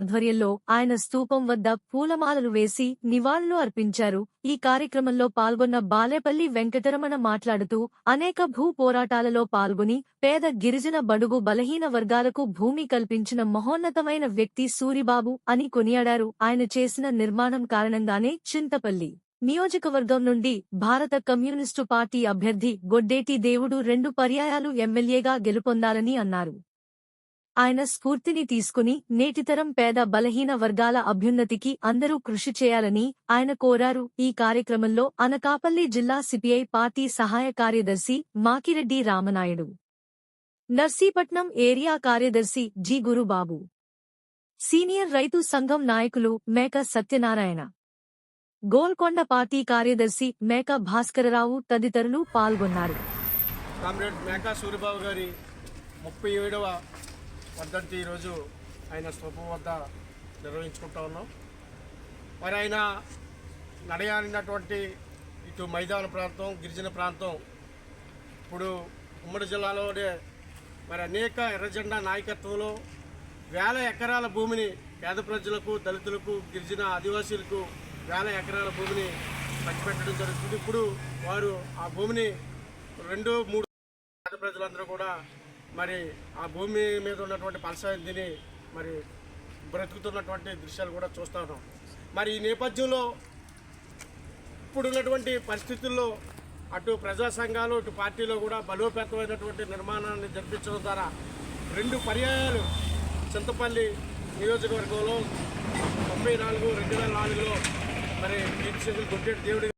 ఆధ్వర్యంలో ఆయన స్తూపం వద్ద పూలమాలలు వేసి నివాళులు అర్పించారు. ఈ కార్యక్రమంలో పాల్గొన్న బాలేపల్లి వెంకటరమణ మాట్లాడుతూ అనేక భూ పోరాటాలలో పాల్గొని పేద గిరిజన బడుగు బలహీన వర్గాలకు భూమి కల్పించిన మహోన్నతమైన వ్యక్తి సూరిబాబు అని కొనియాడారు. ఆయన చేసిన నిర్మాణం కారణంగానే చింతపల్లి నియోజకవర్గం నుండి భారత కమ్యూనిస్టు పార్టీ అభ్యర్థి గొడ్డేటి దేవుడు రెండు పర్యాయాలు ఎమ్మెల్యేగా గెలుపొందాలని అన్నారు. ఆయన స్ఫూర్తిని తీసుకుని నేటితరం పేద బలహీన వర్గాల అభ్యున్నతికి అందరూ కృషి చేయాలని ఆయన కోరారు. ఈ కార్యక్రమంలో అనకాపల్లి జిల్లా సిపిఐ పార్టీ సహాయ కార్యదర్శి మాకిరెడ్డి రామనాయుడు నర్సీపట్నం ఏరియా కార్యదర్శి జి గురుబాబు సీనియర్ రైతు సంఘం నాయకులు మేక సత్యనారాయణ గోల్కొండ పార్టీ కార్యదర్శి మేక భాస్కరరావు తదితరులు పాల్గొన్నారు. కామ్రేడ్ మేకా సూర్యబాబు గారి ముప్పై ఏడవ వర్ధంతి ఈరోజు ఆయన స్తూపం వద్ద నిర్వహించుకుంటా ఉన్నాం. మరి ఆయన నడయాడినటువంటి ఇటు మైదాన ప్రాంతం గిరిజన ప్రాంతం ఇప్పుడు ఉమ్మడి జిల్లాలోనే మరి అనేక ఎర్రజెండా నాయకత్వంలో వేల ఎకరాల భూమిని పేద ప్రజలకు దళితులకు గిరిజన ఆదివాసీలకు వేల ఎకరాల భూమిని పంచిపెట్టడం జరుగుతుంది. ఇప్పుడు వారు ఆ భూమిని రెండు మూడు పేద ప్రజలందరూ కూడా మరి ఆ భూమి మీద ఉన్నటువంటి ఫలసాయం తిని మరి బ్రతుకుతున్నటువంటి దృశ్యాలు కూడా చూస్తా ఉన్నాం. మరి ఈ నేపథ్యంలో ఇప్పుడున్నటువంటి పరిస్థితుల్లో అటు ప్రజా సంఘాలు ఇటు పార్టీలో కూడా బలోపేతమైనటువంటి నిర్మాణాన్ని జరిపించడం ద్వారా రెండు పర్యాయాలు చింతపల్లి నియోజకవర్గంలో తొంభై నాలుగు రెండు వేల నాలుగులో మరి కీర్తిశేషులు గుడ్డేటి దేవుడి